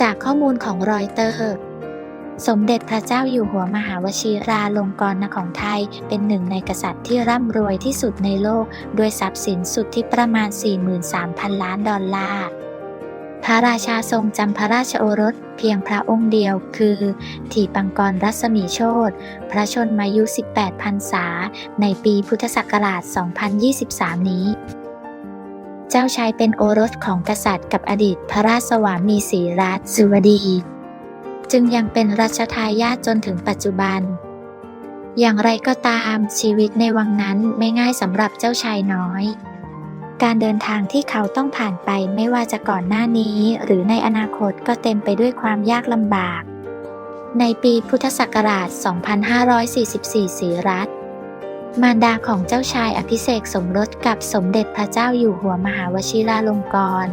จากข้อมูลของรอยเตอร์ สมเด็จพระเจ้าอยู่หัวมหาวชิราลงกรณของไทย เป็นหนึ่งในกษัตริย์ที่ร่ำรวยที่สุดในโลก ด้วยทรัพย์สินสุดที่ประมาณ 43,000 ล้านดอลลาร์พระราชาทรงจำพระราชโอรสเพียงพระองค์เดียวคือ ถีปังกรรัศมีโชตพระชนมายุ 18 พรรษา ในปีพุทธศักราช 2023 นี้ เจ้าชายเป็นโอรสของกษัตริย์กับอดีตพระราชสวามีศรีรัตสุวดี จึงยังเป็นรัชทายาทจนถึงปัจจุบัน อย่างไรก็ตามชีวิตในวังนั้นไม่ง่ายสำหรับเจ้าชายน้อย การเดินทางที่เขาต้องผ่านไปไม่ว่าจะก่อนหน้านี้ หรือในอนาคตก็เต็มไปด้วยความยากลำบาก ในปีพุทธศักราช 2544ศรีรัต มารดาของเจ้าชายอภิเษกสมรสกับสมเด็จพระเจ้าอยู่หัวมหาวชิราลงกรณ์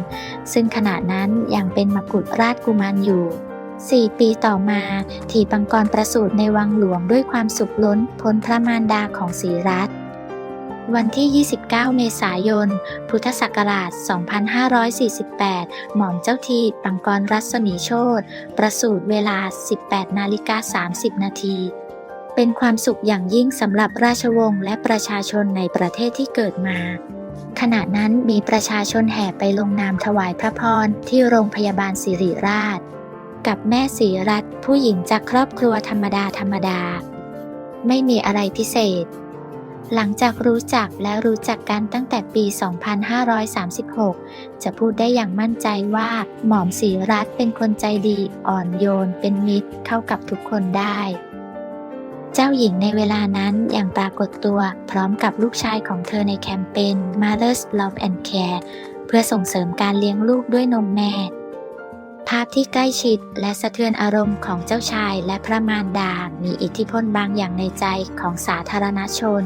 ซึ่งขณะนั้นยังเป็นมกุฎราชกุมารอยู่4ปีต่อมาถีปังกรประสูติในวังหลวงด้วยความสุขล้นพ้นพระมารดาของศรีรัตน์วันที่ 29 เมษายน พุทธศักราช 2548 หม่อมเจ้าทีปังกรรัศมีโชตประสูติเวลา 18 นาฬิกา 30 นาที เป็นความสุขอย่างยิ่งสำหรับราชวงศ์และประชาชนในประเทศที่เกิดมา ขณะนั้นมีประชาชนแห่ไปลงนามถวายพระพรที่โรงพยาบาลสิริราช กับแม่ศรีรัตน์ผู้หญิงจากครอบครัวธรรมดาธรรมดา ไม่มีอะไรพิเศษ หลังจากรู้จักและรู้จักกันตั้งแต่ปี 2536 จะพูดได้อย่างมั่นใจว่าหม่อมศรีรัตน์เป็นคนใจดีอ่อนโยน เป็นมิตรเข้ากับทุกคนได้ เจ้าหญิงในเวลานั้นอยังปรากฏตัวพร้อมกับลูกชายของเธอในแคมเปญ Mother's Love and Care เพื่อส่งเสริมการเลี้ยงลูกด้วยนมแม่ ภาพที่ใกล้ชิดและสะเทือนอารมณ์ของเจ้าชายและพระมารดา มีอิทธิพลบางอย่างในใจของสาธารณชน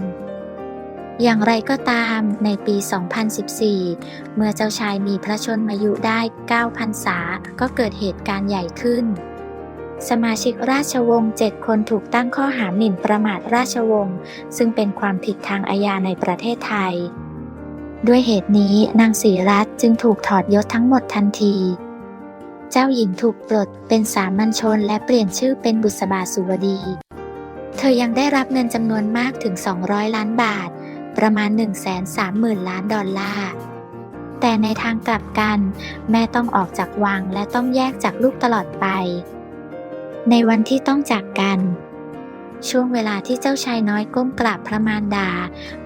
อย่างไรก็ตามในปี 2014 เมื่อเจ้าชายมีพระชนมายุได้9พรรษา ก็เกิดเหตุการณ์ใหญ่ขึ้น สมาชิกราชวงศ์7คนถูกตั้งข้อหาหมิ่นประมาทราชวงศ์ซึ่งเป็นความผิดทางอาญาในประเทศไทย ด้วยเหตุนี้นางศรีรัตน์จึงถูกถอดยศทั้งหมดทันที เจ้าหญิงถูกปลดเป็นสามัญชนและเปลี่ยนชื่อเป็นบุษบาสุวดี เธอยังได้รับเงินจำนวนมากถึง 200 ล้านบาท ประมาณ 130,000 ล้านดอลลาร์แต่ในทางกลับกัน แม่ต้องออกจากวังและต้องแยกจากลูกตลอดไป ในวันที่ต้องจากกัน ช่วงเวลาที่เจ้าชายน้อยก้มกราบพระมารดา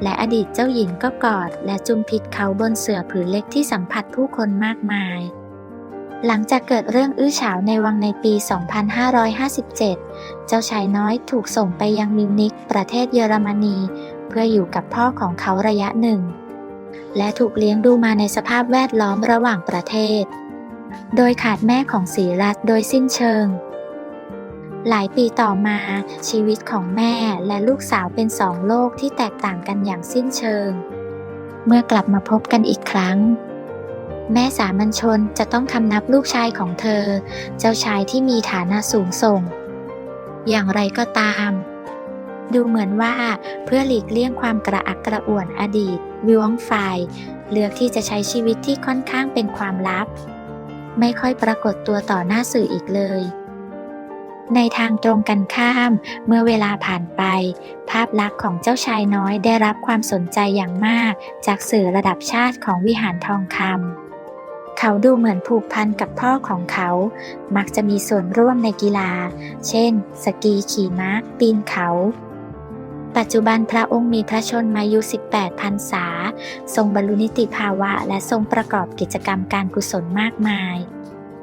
และอดีตเจ้าหญิงก็กอด และจุมพิษเขาบนเสื่อผืนเล็กที่สัมผัสผู้คนมากมาย หลังจากเกิดเรื่องอื้อฉาวในวังในปี 2557 เจ้าชายน้อยถูกส่งไปยังมิวนิกประเทศเยอรมนี เพื่ออยู่กับพ่อของเขาระยะหนึ่ง และถูกเลี้ยงดูมาในสภาพแวดล้อมระหว่างประเทศ โดยขาดแม่ของศรีรัตโดยสิ้นเชิง หลายปีต่อมาชีวิตของแม่และลูกสาวเป็นสองโลกที่แตกต่างกันอย่างสิ้นเชิง เมื่อกลับมาพบกันอีกครั้ง แม่สามัญชนจะต้องคำนับลูกชายของเธอ เจ้าชายที่มีฐานะสูงส่ง อย่างไรก็ตาม ดูเหมือนว่าเพื่อหลีกเลี่ยงความกระอักกระอ่วนอดีต วิวองไฟเลือกที่จะใช้ชีวิตที่ค่อนข้างเป็นความลับ ไม่ค่อยปรากฏตัวต่อหน้าสื่ออีกเลย ในทางตรงกันข้าม เมื่อเวลาผ่านไป ภาพลักษณ์ของเจ้าชายน้อยได้รับความสนใจอย่างมาก จากสื่อระดับชาติของวิหารทองคำเขาดูเหมือนผูกพันกับพ่อของเขา มักจะมีส่วนร่วมในกีฬา เช่น สกีขี่ม้า ปีนเขา ปัจจุบันพระองค์มีพระชนมายุ 18พรรษา ทรงบรรลุนิติภาวะ และทรงประกอบกิจกรรมการกุศลมากมาย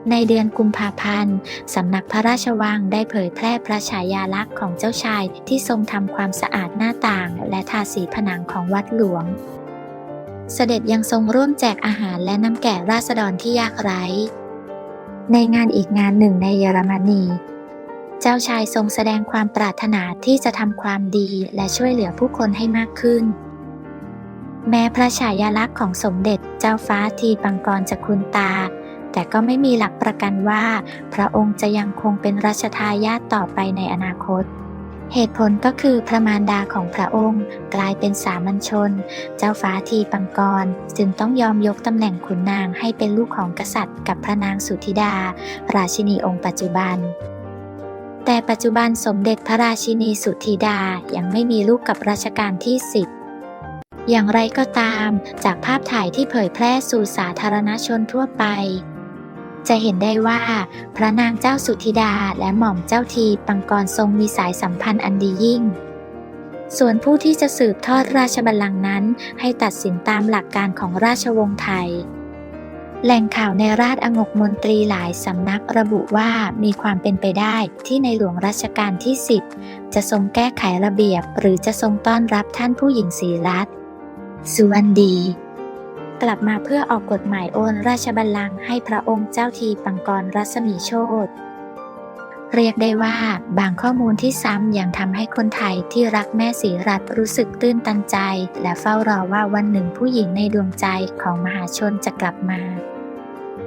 ในเดือนกุมภาพันธ์ สำนักพระราชวังได้เผยแพร่พระฉายาลักษณ์ของเจ้าชายที่ทรงทำความสะอาดหน้าต่าง และทาสีผนังของวัดหลวง เสด็จยังทรงร่วมแจกอาหารและน้ำแก่ราษฎรที่ยากไร้ ในงานอีกงานหนึ่งในเยอรมนี เจ้าชายทรงแสดงความปรารถนาที่จะทำความดีและช่วยเหลือผู้คนให้มากขึ้นแม้พระฉายาลักษณ์ของสมเด็จเจ้าฟ้าทีปังกรจะคุณตา แต่ก็ไม่มีหลักประกันว่า พระองค์จะยังคงเป็นรัชทายาทต่อไปในอนาคต เหตุผลก็คือพระมารดาของพระองค์กลายเป็นสามัญชน เจ้าฟ้าทีปังกรจึงต้องยอมยกตำแหน่งขุนนางให้เป็นลูกของกษัตริย์ กับพระนางสุธิดา ราชินีองค์ปัจจุบันแต่ปัจจุบันสมเด็จพระราชินีสุธิดายังไม่มีลูกกับรัชกาลที่10อย่างไรก็ตาม จากภาพถ่ายที่เผยแพร่สู่สาธารณชนทั่วไป จะเห็นได้ว่าพระนางเจ้าสุธิดาและหม่อมเจ้าทีปังกรทรงมีสายสัมพันธ์อันดียิ่ง ส่วนผู้ที่จะสืบทอดราชบัลลังก์นั้น ให้ตัดสินตามหลักการของราชวงศ์ไทย แหล่งข่าวในราชองกมนตรีหลายสำนักระบุว่ามีความเป็นไปได้ที่ในหลวงรัชกาลที่ 10 จะทรงแก้ไขระเบียบ หรือจะทรงต้อนรับท่านผู้หญิงศรีรัตน์สุวรรณดี กลับมาเพื่อออกกฎหมายโอนราชบัลลังก์ให้พระองค์เจ้าทีปังกรรัศมีโชตเรียกได้ว่าบางข้อมูลที่ซ้ำยังทำให้คนไทยที่รักแม่ศรีรัตน์รู้สึกตื้นตันใจ และเฝ้ารอว่าวันหนึ่งผู้หญิงในดวงใจของมหาชนจะกลับมา